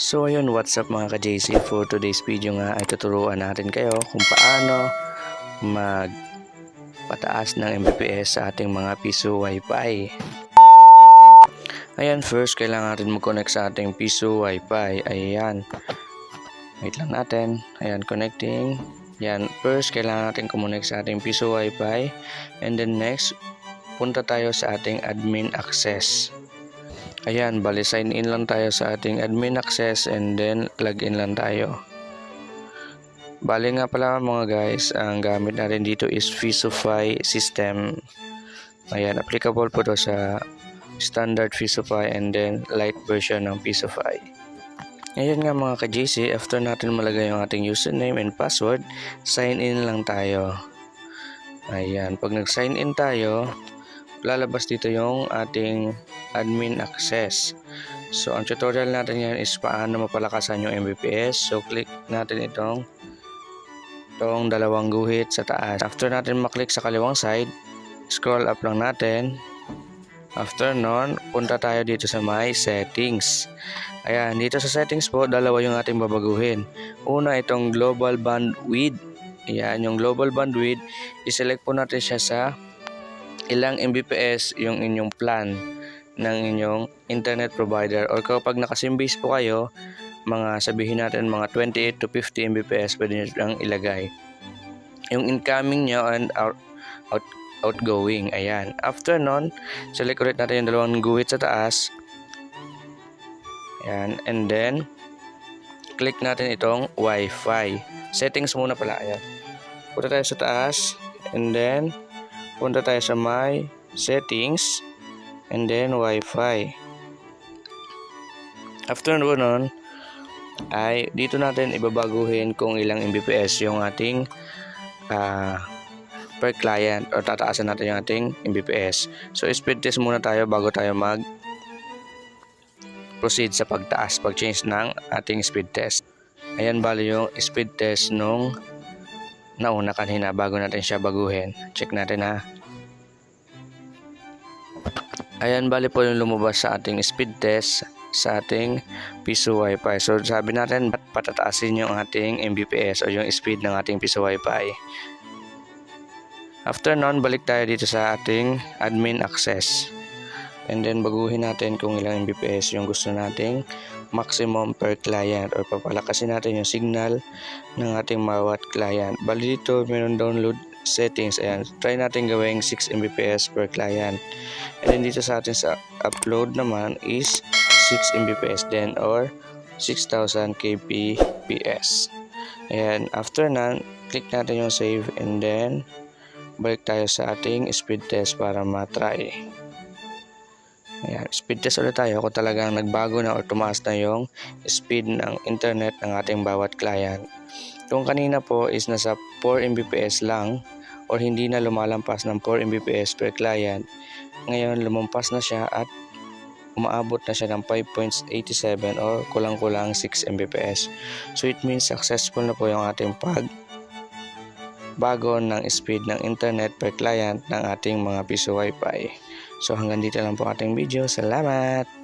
So ayun, what's up mga ka-JC? For today's video nga ay tuturuan natin kayo kung paano magpataas ng Mbps sa ating mga piso wifi. Ayan, first kailangan natin mag-connect sa ating piso wifi. Ayan. Wait lang natin. Ayan, connecting. Ayan, first kailangan natin kumonek sa ating piso wifi. And then next, punta tayo sa ating admin access. Ayan, bali sign in lang tayo sa ating admin access and then login lang tayo. Bali nga pala mga guys, ang gamit natin dito is Fisify system. Ayan, applicable po to sa standard Fisify and then light version ng Fisify. Ayan nga mga ka-JC, after natin malagay yung ating username and password, sign in lang tayo. Ayan, pag nag-sign in tayo, lalabas dito yung ating admin access. So, ang tutorial natin yan is paano mapalakasan yung Mbps. So, click natin itong itong dalawang guhit sa taas. After natin maklik sa kaliwang side, scroll up lang natin. After nun, punta tayo dito sa my settings. Ayan, dito sa settings po, dalawa yung ating babaguhin. Una, itong global bandwidth. Ayan, yung global bandwidth, iselect po natin siya sa ilang Mbps yung inyong plan ng inyong internet provider? Or kapag nakasimbase po kayo mga sabihin natin mga 28 to 50 Mbps pwede nyo lang ilagay. Yung incoming nyo and out, out, outgoing ayan. After nun select ulit natin yung dalawang guhit sa taas. Ayan and then click natin itong wifi. Settings muna pala ayan. Punta tayo sa taas and then punta tayo sa my settings and then wifi. After nun ay dito natin ibabaguhin kung ilang Mbps yung ating ah, per client or tataasan natin yung ating Mbps. So speed test muna tayo bago tayo mag proceed sa pagtaas pag change ng ating speed test. Ayan bali yung speed test nung nauna kanina bago natin siya baguhin check natin ha Ayan, bali po yung lumabas sa ating speed test sa ating piso wifi. So, sabi natin, patataasin yung ating Mbps o yung speed ng ating piso wifi. After nun, balik tayo dito sa ating admin access. And then, baguhin natin kung ilang Mbps yung gusto nating maximum per client or papalakasin natin yung signal ng ating bawat client. Bali dito, meron download settings. Ayan, try natin gawing 6 Mbps per client. And then dito sa atin sa upload naman is 6 Mbps then or 6000 kbps. Ayan, after nan, click natin yung save and then balik tayo sa ating speed test para matry. Ayan, speed test ulit tayo kung talagang nagbago na or tumaas na yung speed ng internet ng ating bawat client. Kung kanina po is nasa 4 Mbps lang or hindi na lumalampas ng 4 Mbps per client, ngayon lumampas na siya at umaabot na siya ng 5.87 or kulang-kulang 6 Mbps. So it means successful na po yung ating pag bago ng speed ng internet per client ng ating mga piso wifi. So hanggang dito lang po ating video. Salamat!